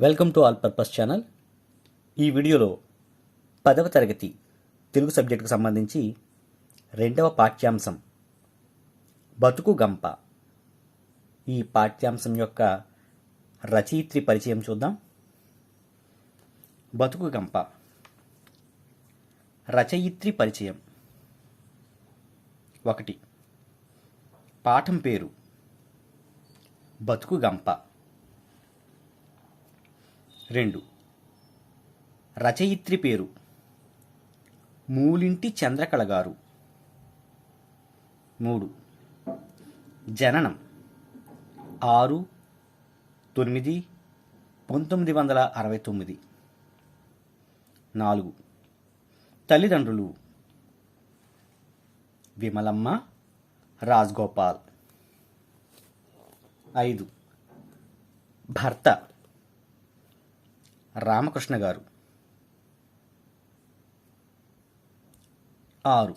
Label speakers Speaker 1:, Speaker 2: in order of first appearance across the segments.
Speaker 1: Welcome to all purpose channel. ఈ వీడియోలో పదవ తరగతి తెలుగు సబ్జెక్టుకు సంబంధించి రెండవ పాఠ్యాంశం బతుకు గంప. ఈ పాఠ్యాంశం యొక్క రచయిత్రి పరిచయం చూద్దాం. బతుకు గంప. రచయిత్రి పరిచయం. ఒకటి. పాఠం పేరు బతుకు గంప. రెండు. రచయిత్రి పేరు. మూలింటి చంద్రకళ గారు. మూడు. జననం. ఆరు. తొమ్మిది. పంతొమ్మిది వందల అరవై తొమ్మిది. నాలుగు. తల్లిదండ్రులు. విమలమ్మ రాజ్గోపాల్. ఐదు. భర్త. రామకృష్ణ గారు. ఆరు.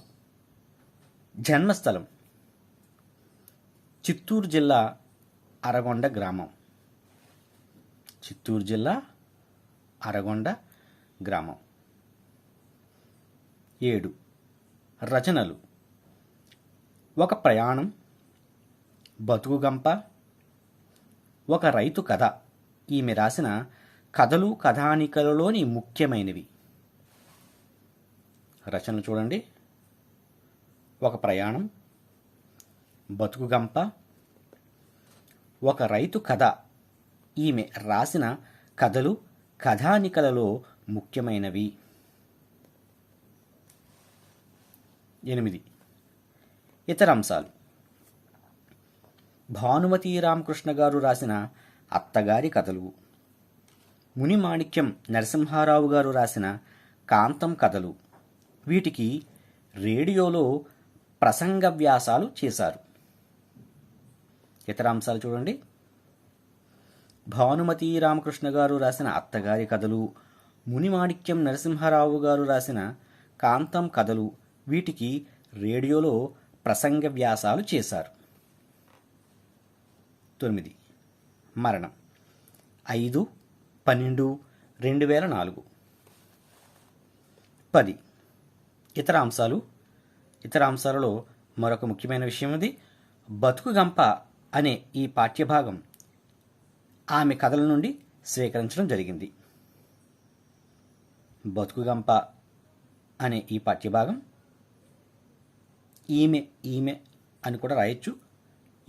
Speaker 1: జన్మస్థలం. చిత్తూరు జిల్లా అరగొండ గ్రామం. చిత్తూరు జిల్లా అరగొండ గ్రామం. ఏడు. రచనలు. ఒక ప్రయాణం బతుకుగంప ఒక రైతు కథ. ఈమె రాసిన కథలు కథానికలలోని ముఖ్యమైనవి. రచనలు చూడండి. ఒక ప్రయాణం బతుకుగంప ఒక రైతు కథ. ఈమె రాసిన కథలు కథానికలలో ముఖ్యమైనవి. ఎనిమిది. ఇతర అంశాలు. భానుమతి రామకృష్ణ గారు రాసిన అత్తగారి కథలు. మునిమాణిక్యం నరసింహారావు గారు రాసిన కాంతం కథలు. వీటికి రేడియోలో ప్రసంగ వ్యాసాలు చేశారు. ఇతర అంశాలు చూడండి. భానుమతి రామకృష్ణ గారు రాసిన అత్తగారి కథలు మునిమాణిక్యం నరసింహారావు గారు రాసిన కాంతం కథలు వీటికి రేడియోలో ప్రసంగ వ్యాసాలు చేశారు. తొమ్మిది. మరణం. ఐదు పన్నెండు రెండు వేల నాలుగు. పది. ఇతర అంశాలు. ఇతర అంశాలలో మరొక ముఖ్యమైన విషయం ఇది. బతుకు గంప అనే ఈ పాఠ్యభాగం ఆమె కథల నుండి స్వీకరించడం జరిగింది. బతుకుగంప అనే ఈ పాఠ్యభాగం ఈమె ఈమె అని కూడా రాయొచ్చు.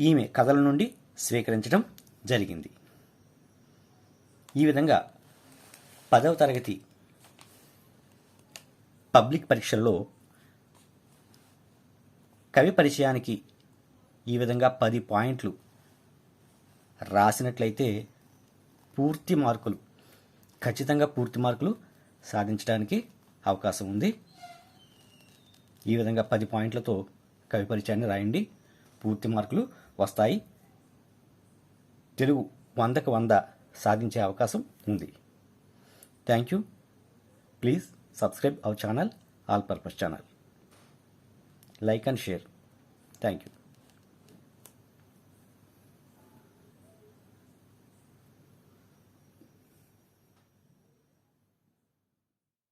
Speaker 1: ఈమె కథల నుండి స్వీకరించడం జరిగింది. ఈ విధంగా పదవ తరగతి పబ్లిక్ పరీక్షల్లో కవి పరిచయానికి ఈ విధంగా పది పాయింట్లు రాసినట్లయితే పూర్తి మార్కులు ఖచ్చితంగా పూర్తి మార్కులు సాధించడానికి అవకాశం ఉంది. ఈ విధంగా పది పాయింట్లతో కవి పరిచయాన్ని రాయండి. పూర్తి మార్కులు వస్తాయి. తెలుగు వందకు వంద సాధించే అవకాశం ఉంది. Thank you please subscribe our channel all purpose channel like and share thank you